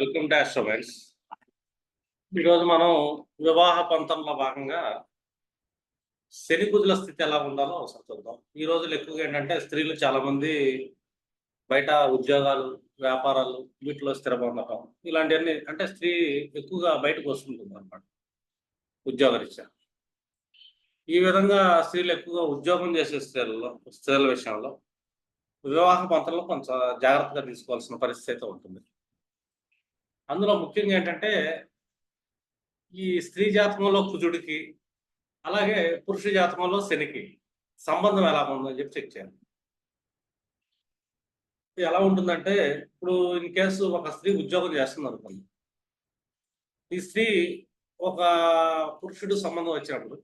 Welcome to ఆస్ట్రోమెన్స్ ఈరోజు మనం వివాహ పంతంలో భాగంగా శని కుజుల స్థితి ఎలా ఉండాలో ఒకసారి చూద్దాం. ఈ రోజులు ఎక్కువగా ఏంటంటే స్త్రీలు చాలా మంది బయట ఉద్యోగాలు వ్యాపారాలు వీటిలో స్థిరపడటం ఇలాంటివన్నీ అంటే స్త్రీ ఎక్కువగా బయటకు వస్తుంటుంది అనమాట ఉద్యోగరీత్యా. ఈ విధంగా స్త్రీలు ఎక్కువగా ఉద్యోగం చేసే స్త్రీలలో స్త్రీల విషయంలో వివాహ పంతంలో కొంచెం జాగ్రత్తగా తీసుకోవాల్సిన పరిస్థితి ఉంటుంది. అందులో ముఖ్యంగా ఏంటంటే ఈ స్త్రీ జాతకంలో కుజుడికి అలాగే పురుష జాతకంలో శనికి సంబంధం ఎలా ఉందని చెప్పి చెక్ చేయాలి. ఇది ఎలా ఉంటుందంటే ఇప్పుడు ఇన్ కేసు ఒక స్త్రీ ఉద్యోగం చేస్తుంది అనుకోండి. ఈ స్త్రీ ఒక పురుషుడు సంబంధం వచ్చినప్పుడు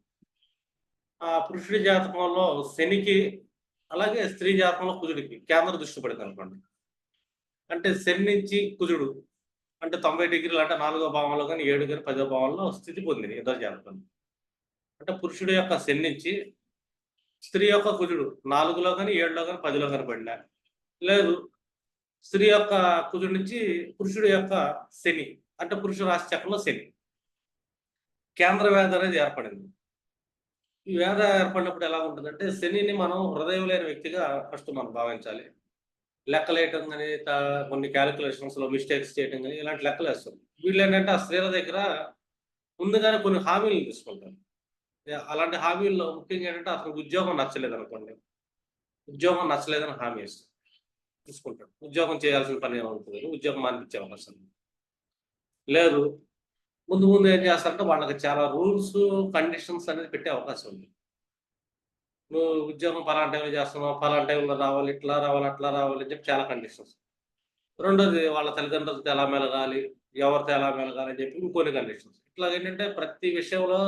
ఆ పురుషుడి జాతకంలో శనికి అలాగే స్త్రీ జాతకంలో కుజుడికి కేంద్ర దృష్టి పడింది అనుకోండి. అంటే శని నుంచి కుజుడు అంటే తొంభై డిగ్రీలు అంటే నాలుగో భావంలో కానీ ఏడు కానీ పదో భావంలో స్థితి పొందింది ఇద్దరు అంటే పురుషుడి యొక్క శనించి స్త్రీ యొక్క కుజుడు నాలుగులో కానీ ఏడులో కానీ పదిలో కానీ పడినా. లేదు స్త్రీ యొక్క కుజుడు నుంచి పురుషుడి యొక్క శని అంటే పురుష రాశి చక్రంలో శని. కేంద్ర వ్యాధి అనేది ఏర్పడింది. ఈ వ్యాధి ఏర్పడినప్పుడు ఎలా ఉంటుందంటే శనిని మనం హృదయం లేని వ్యక్తిగా ఫస్ట్ మనం భావించాలి. లెక్కలేయటం కానీ కొన్ని క్యాలిక్యులేషన్స్లో మిస్టేక్స్ చేయటం కానీ ఇలాంటి లెక్కలు వేస్తారు వీళ్ళు ఏంటంటే ఆ స్త్రీల దగ్గర ముందుగానే కొన్ని హామీలు తీసుకుంటారు. అలాంటి హామీల్లో ముఖ్యంగా ఏంటంటే అతనికి ఉద్యోగం నచ్చలేదు అనుకోండి. ఉద్యోగం నచ్చలేదని హామీ ఇస్తారు తీసుకుంటాడు ఉద్యోగం చేయాల్సిన పని ఏమవుతుంది ఉద్యోగం మానిపించే అవకాశం ఉంది. లేదు ముందు ముందు ఏం చేస్తారంటే వాళ్ళకి చాలా రూల్స్ కండిషన్స్ అనేది పెట్టే అవకాశం ఉంది. నువ్వు ఉద్యోగం పలానా టైంలో చేస్తున్నావు పలానా టైంలో రావాలి ఇట్లా రావాలి అట్లా రావాలి అని చెప్పి చాలా కండిషన్స్ రెండోది వాళ్ళ తల్లిదండ్రులతో ఎలా మెలగాలి ఎవరితో ఎలా మెలగాలి అని చెప్పి ఇంకొన్ని కండిషన్స్ ఇట్లా ఏంటంటే ప్రతి విషయంలో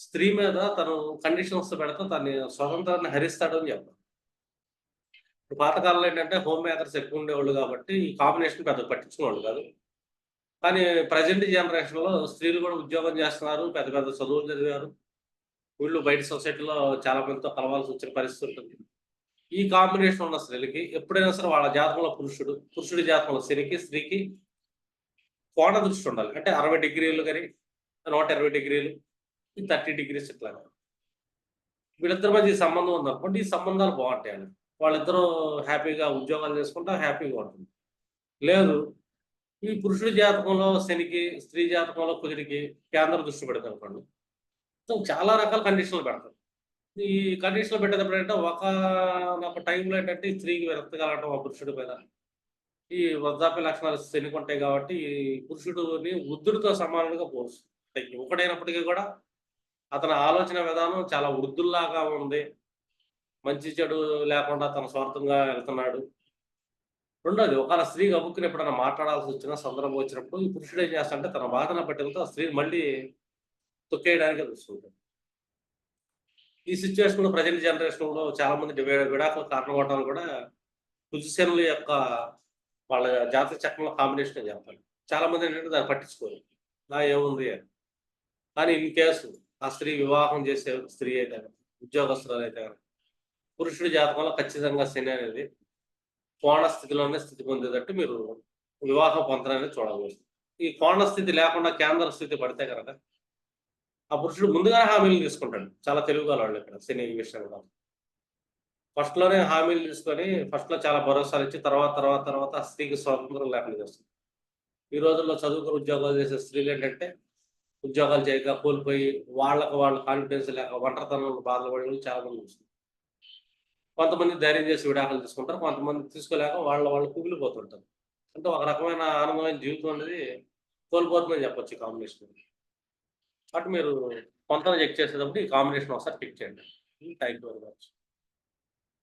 స్త్రీ మీద తను కండిషన్స్ పెడతా తన స్వతంత్రాన్ని హరిస్తాడు అని చెప్పారు ఇప్పుడు పాతకాలంలో ఏంటంటే హోమ్ మేకర్స్ ఎక్కువ ఉండేవాళ్ళు కాబట్టి ఈ కాంబినేషన్ పెద్ద పట్టించుకునేవాళ్ళు కాదు. కానీ ప్రజెంట్ జనరేషన్లో స్త్రీలు కూడా ఉద్యోగం చేస్తున్నారు పెద్ద పెద్ద చదువులు చదివారు. వీళ్ళు బయట సొసైటీలో చాలా మందితో కలవాల్సి వచ్చిన పరిస్థితి ఉంటుంది. ఈ కాంబినేషన్ ఉన్న స్త్రీలకి ఎప్పుడైనా సరే వాళ్ళ జాతకంలో పురుషుడు పురుషుడి జాతకంలో స్త్రీకి స్త్రీకి కోణ దృష్టి ఉండాలి. అంటే అరవై డిగ్రీలు కానీ నూట ఇరవై డిగ్రీలు థర్టీ డిగ్రీస్ ఇట్లా. వీళ్ళిద్దరి మధ్య సంబంధం ఉందనుకోండి ఈ సంబంధాలు బాగుంటాయి అండి. వాళ్ళిద్దరూ హ్యాపీగా ఉద్యోగాలు చేసుకుంటా హ్యాపీగా ఉంటుంది. లేదు ఈ పురుషుడి జాతకంలో శనికి స్త్రీ జాతకంలో కుదిరికి కేంద్ర దృష్టి పెడతారు అనుకోండి. సో చాలా రకాల కండిషన్లు పెడతారు. ఈ కండిషన్లు పెట్టేటప్పుడు ఏంటంటే ఒక టైంలో ఏంటంటే స్త్రీకి విరక్తి కలగటం ఆ పురుషుడి మీద ఈ వృద్ధాప్య లక్షణాలు శనికి ఉంటాయి కాబట్టి ఈ పురుషుడిని వృద్ధుడితో సమానంగా పోల్చుతాయి ఒకటైనప్పటికీ కూడా అతని ఆలోచన విధానం చాలా వృద్ధుల్లాగా ఉంది. మంచి చెడు లేకుండా తన స్వార్థంగా వెళ్తున్నాడు. రెండోది ఒకవేళ స్త్రీ గబుక్కుని ఎప్పుడైనా మాట్లాడాల్సి వచ్చిన సందర్భం వచ్చినప్పుడు ఈ పురుషుడు ఏం చేస్తాడంటే తన వాదన పట్టెలతో ఆ స్త్రీ మళ్ళీ తొక్కేయడానికి చూస్తుంటాడు ఈ సిచ్యువేషన్లో ప్రజెంట్ జనరేషన్లో చాలా మంది డివైడ్ విడాకుల కారణం అవడం కూడా పొజిషన్ల యొక్క వాళ్ళ జాతర చక్రంలో కాంబినేషన్ చెప్పాలి. చాలా మంది ఏంటంటే దాన్ని పట్టించుకోరు. నా ఏముంది? అని. కానీ ఇన్ కేసు ఆ స్త్రీ వివాహం చేసే స్త్రీ అయితే ఉద్యోగస్తులు అయితే పురుషుడి జాతకంలో ఖచ్చితంగా శని అనేది కోణ స్థితిలోనే స్థితి పొందేటట్టు మీరు వివాహ అనేది చూడవచ్చు. ఈ కోణ స్థితి లేకుండా కేంద్ర స్థితి పడితే కనుక ఆ పురుషుడు ముందుగానే హామీలు తీసుకుంటాడు. చాలా తెలుగు వాళ్ళు ఇక్కడ సినీ విషయంలో ఫస్ట్లోనే హామీలు తీసుకొని ఫస్ట్లో చాలా భరోసాలు ఇచ్చి తర్వాత తర్వాత తర్వాత స్త్రీకి స్వాతంత్రం లేకుండా చేస్తుంది. ఈ రోజుల్లో చదువుకుని ఉద్యోగాలు చేసే స్త్రీలు ఏంటంటే ఉద్యోగాలు చేయక కోల్పోయి వాళ్ళకు వాళ్ళ కాన్ఫిడెన్స్ లేక ఒంటరితనంలో బాధలు చాలా మంది వస్తుంది కొంతమంది ధైర్యం చేసి విడాకులు తీసుకుంటారు కొంతమంది తీసుకోలేక వాళ్ళ వాళ్ళు కుగిలిపోతుంటారు అంటే ఒక రకమైన ఆనందమైన జీవితం అనేది కోల్పోతుందని చెప్పొచ్చు కాంబినేషన్ అటు మీరు కొంత చెక్ చేసేటప్పుడు ఈ కాంబినేషన్ ఒకసారి చెక్ చేయండి. Thank you very much